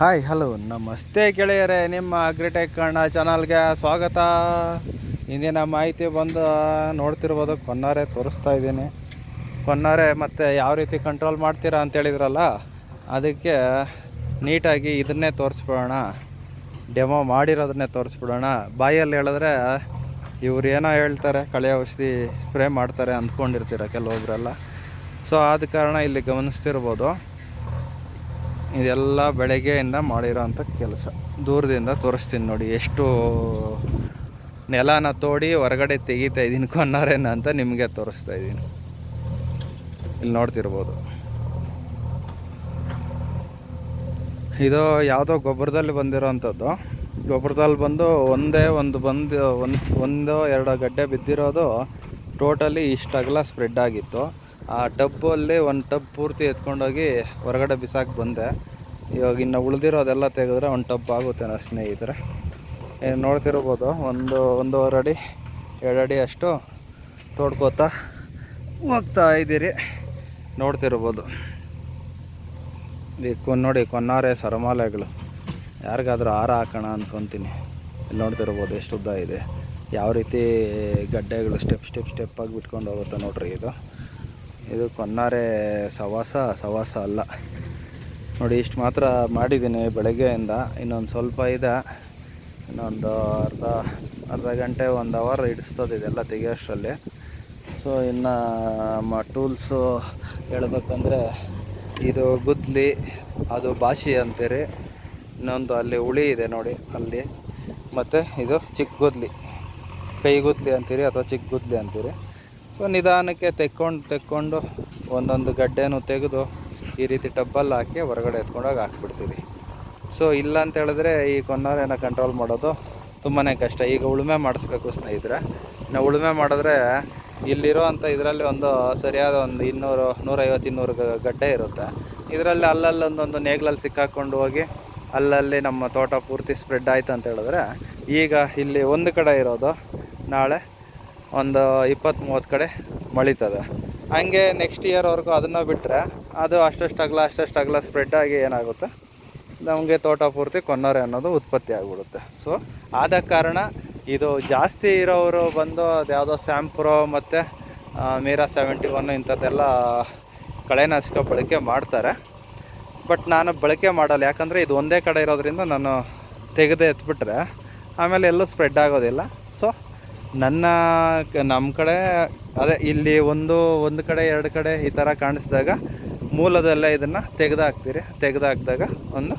Hi hello ನಮಸ್ತೆ ಗೆಳೆಯರೇ. ನಿಮ್ಮ ಅಗ್ರಿಟೆಕ್ ಕನ್ನಡ ಚಾನಲ್ಗೆ ಸ್ವಾಗತ. ಇಂದಿನ ಮಾಹಿತಿ ಬಂದು ನೋಡ್ತಿರ್ಬೋದು. ಕೊನ್ನಾರೆ ತೋರಿಸ್ತಾ ಇದ್ದೀನಿ. ಕೊನ್ನಾರೆ ಮತ್ತು ಯಾವ ರೀತಿ ಕಂಟ್ರೋಲ್ ಮಾಡ್ತೀರಾ ಅಂತ ಹೇಳಿದ್ರಲ್ಲ, ಅದಕ್ಕೆ ನೀಟಾಗಿ ಇದನ್ನೇ ತೋರಿಸ್ಬಿಡೋಣ. ಡೆಮೋ ಮಾಡಿರೋದನ್ನೇ ತೋರಿಸ್ಬಿಡೋಣ. ಬಾಯಲ್ಲಿ ಹೇಳಿದ್ರೆ ಇವ್ರು ಏನೋ ಹೇಳ್ತಾರೆ, ಕಳೆ ಔಷಧಿ ಸ್ಪ್ರೇ ಮಾಡ್ತಾರೆ ಅಂದ್ಕೊಂಡಿರ್ತೀರ ಕೆಲವೊಬ್ಬರೆಲ್ಲ ಸೊ ಆದ ಕಾರಣ ಇಲ್ಲಿ ಗಮನಿಸ್ತಿರ್ಬೋದು. ಇದೆಲ್ಲ ಬೆಳಗ್ಗೆಯಿಂದ ಮಾಡಿರೋ ಅಂಥ ಕೆಲಸ. ದೂರದಿಂದ ತೋರಿಸ್ತೀನಿ ನೋಡಿ ಎಷ್ಟು ನೆಲನ ತೋಡಿ ಹೊರಗಡೆ ತೆಗಿತಾ ಇದ್ದೀನಿ ಕೊನ್ನಾರೇನ ಅಂತ ನಿಮಗೆ ತೋರಿಸ್ತಾ ಇದ್ದೀನಿ. ಇಲ್ಲಿ ನೋಡ್ತಿರ್ಬೋದು. ಇದು ಯಾವುದೋ ಗೊಬ್ಬರದಲ್ಲಿ ಬಂದಿರೋವಂಥದ್ದು ಗೊಬ್ಬರದಲ್ಲಿ ಬಂದು ಒಂದೇ ಒಂದು ಬಂದು ಒಂದು, ಒಂದೋ ಎರಡು ಗಡ್ಡೆ ಬಿದ್ದಿರೋದು ಟೋಟಲಿ ಇಷ್ಟು ಅಗಲ ಸ್ಪ್ರೆಡ್ ಆಗಿತ್ತು. ಆ ಟಬ್ಬಲ್ಲಿ ಒಂದು ಟಬ್ ಪೂರ್ತಿ ಎತ್ಕೊಂಡೋಗಿ ಹೊರಗಡೆ ಬಿಸಾಕಿ ಬಂದೆ. ಇವಾಗ ಇನ್ನು ಉಳಿದಿರೋದೆಲ್ಲ ತೆಗೆದ್ರೆ ಒಂದು ಟಬ್ ಆಗುತ್ತೆ ನನ್ನ ಸ್ನೇಹಿತರೆ. ನೋಡ್ತಿರ್ಬೋದು, ಒಂದು ಒಂದೂವರೆ ಅಡಿ ಎರಡು ಅಡಿ ಅಷ್ಟು ತೋಡ್ಕೋತಾ ಹೋಗ್ತಾ ಇದ್ದೀರಿ. ನೋಡ್ತಿರ್ಬೋದು. ಈ ನೋಡಿ, ಕೊನ್ನಾರೆ ಸರಮಾಲೆಗಳು. ಯಾರಿಗಾದ್ರೂ ಹಾರ ಹಾಕೋಣ ಅಂದ್ಕೊತೀನಿ ಇಲ್ಲಿ ನೋಡ್ತಿರ್ಬೋದು ಎಷ್ಟು ಉದ್ದ ಇದೆ. ಯಾವ ರೀತಿ ಗಡ್ಡೆಗಳು ಸ್ಟೆಪ್ ಸ್ಟೆಪ್ ಸ್ಟೆಪ್ ಆಗಿ ಬಿಟ್ಕೊಂಡು ಹೋಗುತ್ತೆ ನೋಡ್ರಿ ಇದು. ಇದು ಕೊನ್ನಾರೆ ಸವಾಸ ಸವಾಸ ಅಲ್ಲ. ನೋಡಿ, ಇಷ್ಟು ಮಾತ್ರ ಮಾಡಿದ್ದೀನಿ ಬೆಳಗ್ಗೆಯಿಂದ. ಇನ್ನೊಂದು ಸ್ವಲ್ಪ ಇದೆ. ಇನ್ನೊಂದು ಅರ್ಧ ಅರ್ಧ ಗಂಟೆ, ಒಂದು ಅವರ್ ಹಿಡಿಸ್ತದೆ ಇದೆಲ್ಲ ತೆಗಿಯೋಷ್ಟರಲ್ಲಿ. ಸೊ ಇನ್ನು ಟೂಲ್ಸು ಹೇಳ್ಬೇಕಂದ್ರೆ ಇದು ಗುದ್ಲಿ, ಅದು ಬಾಶಿ ಅಂತೀರಿ. ಇನ್ನೊಂದು ಅಲ್ಲಿ ಉಳಿ ಇದೆ ನೋಡಿ, ಅಲ್ಲಿ. ಮತ್ತು ಇದು ಚಿಕ್ಕ ಗುದ್ಲಿ. ಕೈ ಗುದ್ಲಿ ಅಂತೀರಿ ಅಥವಾ ಚಿಕ್ಕ ಗುದ್ಲಿ ಅಂತೀರಿ. ಸೊ ನಿಧಾನಕ್ಕೆ ತೆಕ್ಕೊಂಡು ತೆಕ್ಕೊಂಡು ಒಂದೊಂದು ಗಡ್ಡೆನೂ ತೆಗೆದು ಈ ರೀತಿ ಟಬ್ಬಲ್ಲಿ ಹಾಕಿ ಹೊರಗಡೆ ಎತ್ಕೊಂಡೋಗಿ ಹಾಕ್ಬಿಡ್ತೀವಿ. ಸೊ ಇಲ್ಲ ಅಂತ ಹೇಳಿದ್ರೆ ಈ ಕೊನ್ನಾರೆನ ಕಂಟ್ರೋಲ್ ಮಾಡೋದು ತುಂಬಾ ಕಷ್ಟ. ಈಗ ಉಳುಮೆ ಮಾಡಿಸ್ಬೇಕು ಸ್ನೇಹಿತರೆ. ನಾವು ಉಳುಮೆ ಮಾಡಿದ್ರೆ ಇಲ್ಲಿರೋ ಅಂಥ ಇದರಲ್ಲಿ ಒಂದು ಸರಿಯಾದ ಒಂದು ಇನ್ನೂರು, ನೂರೈವತ್ತು, ಇನ್ನೂರು ಗಡ್ಡೆ ಇರುತ್ತೆ. ಇದರಲ್ಲಿ ಅಲ್ಲಲ್ಲಿ ಒಂದೊಂದು ನೇಗ್ಲಲ್ಲಿ ಸಿಕ್ಕಾಕೊಂಡು ಹೋಗಿ ಅಲ್ಲಲ್ಲಿ ನಮ್ಮ ತೋಟ ಪೂರ್ತಿ ಸ್ಪ್ರೆಡ್ ಆಯ್ತು ಅಂತ ಹೇಳಿದ್ರೆ ಈಗ ಇಲ್ಲಿ ಒಂದು ಕಡೆ ಇರೋದು ನಾಳೆ ಒಂದು ಇಪ್ಪತ್ತು ಮೂವತ್ತು ಕಡೆ ಮಳಿತದೆ. ಹಂಗೆ ನೆಕ್ಸ್ಟ್ ಇಯರ್ವರೆಗೂ ಅದನ್ನು ಬಿಟ್ಟರೆ ಅದು ಅಷ್ಟಷ್ಟು ಅಗಲ ಅಷ್ಟಷ್ಟು ಅಗಲ ಸ್ಪ್ರೆಡ್ ಆಗಿ ಏನಾಗುತ್ತೆ? ನಮಗೆ ತೋಟ ಪೂರ್ತಿ ಕೊನ್ನೋರೆ ಅನ್ನೋದು ಉತ್ಪತ್ತಿ ಆಗಿಬಿಡುತ್ತೆ. ಸೊ ಆದ ಕಾರಣ ಇದು ಜಾಸ್ತಿ ಇರೋರು ಬಂದು ಅದು ಯಾವುದೋ ಸ್ಯಾಂಪ್ರೋ ಮತ್ತು ಮೀರಾ ಸೆವೆಂಟಿ ಒನ್ ಇಂಥದ್ದೆಲ್ಲ ಕಳೆನಾಶಕ ಬಳಕೆ ಮಾಡ್ತಾರೆ. ಬಟ್ ನಾನು ಬಳಕೆ ಮಾಡಲ್ಲ, ಯಾಕಂದರೆ ಇದು ಒಂದೇ ಕಡೆ ಇರೋದ್ರಿಂದ ನಾನು ತೆಗೆದೇ ಎತ್ಬಿಟ್ರೆ ಆಮೇಲೆ ಎಲ್ಲೂ ಸ್ಪ್ರೆಡ್ ಆಗೋದಿಲ್ಲ. ಸೊ ನನ್ನ ನಮ್ಮ ಕಡೆ, ಅದೇ ಇಲ್ಲಿ ಒಂದು ಒಂದು ಕಡೆ, ಎರಡು ಕಡೆ ಈ ಥರ ಕಾಣಿಸಿದಾಗ ಮೂಲದಲ್ಲೇ ಇದನ್ನು ತೆಗೆದಾಕ್ತೀರಿ. ತೆಗೆದಾಕಿದಾಗ ಒಂದು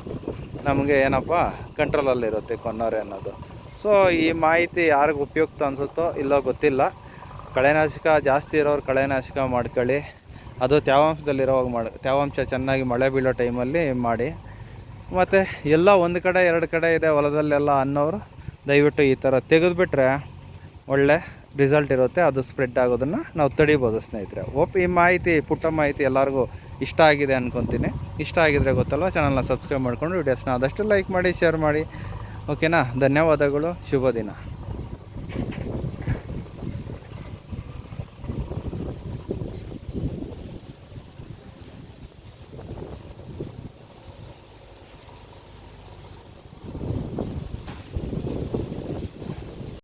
ನಮಗೆ ಏನಪ್ಪ ಕಂಟ್ರೋಲಲ್ಲಿರುತ್ತೆ ಕೊನ್ನೋರೆ ಅನ್ನೋದು. ಸೊ ಈ ಮಾಹಿತಿ ಯಾರಿಗೆ ಉಪಯುಕ್ತ ಅನಿಸುತ್ತೋ ಇಲ್ಲೋ ಗೊತ್ತಿಲ್ಲ. ಕಳೆನಾಶಕ ಜಾಸ್ತಿ ಇರೋರು ಕಳೆನಾಶಕ ಮಾಡ್ಕೊಳ್ಳಿ. ಅದು ತೇವಾಂಶದಲ್ಲಿರೋವಾಗ ಮಾಡಿ, ತೇವಾಂಶ ಚೆನ್ನಾಗಿ ಮಳೆ ಬೀಳೋ ಟೈಮಲ್ಲಿ ಮಾಡಿ. ಮತ್ತು ಎಲ್ಲ ಒಂದು ಕಡೆ, ಎರಡು ಕಡೆ ಇದೆ ಹೊಲದಲ್ಲೆಲ್ಲ ಅನ್ನೋರು ದಯವಿಟ್ಟು ಈ ಥರ ತೆಗೆದುಬಿಟ್ರೆ ಒಳ್ಳೆ ರಿಸಲ್ಟ್ ಇರುತ್ತೆ, ಅದು ಸ್ಪ್ರೆಡ್ ಆಗೋದನ್ನು ನಾವು ತಡಿಬೋದು ಸ್ನೇಹಿತರೆ. ಓಪ್ ಈ ಮಾಹಿತಿ, ಪುಟ್ಟ ಮಾಹಿತಿ ಎಲ್ಲರಿಗೂ ಇಷ್ಟ ಆಗಿದೆ ಅನ್ಕೊತೀನಿ. ಇಷ್ಟ ಆಗಿದ್ರೆ ಗೊತ್ತಲ್ವ? ಚಾನಲ್ನ ಸಬ್ಸ್ಕ್ರೈಬ್ ಮಾಡಿಕೊಂಡು ವೀಡಿಯೋಸ್ನ ಆದಷ್ಟು ಲೈಕ್ ಮಾಡಿ ಶೇರ್ ಮಾಡಿ. ಓಕೆನಾ ಧನ್ಯವಾದಗಳು. ಶುಭ ದಿನ.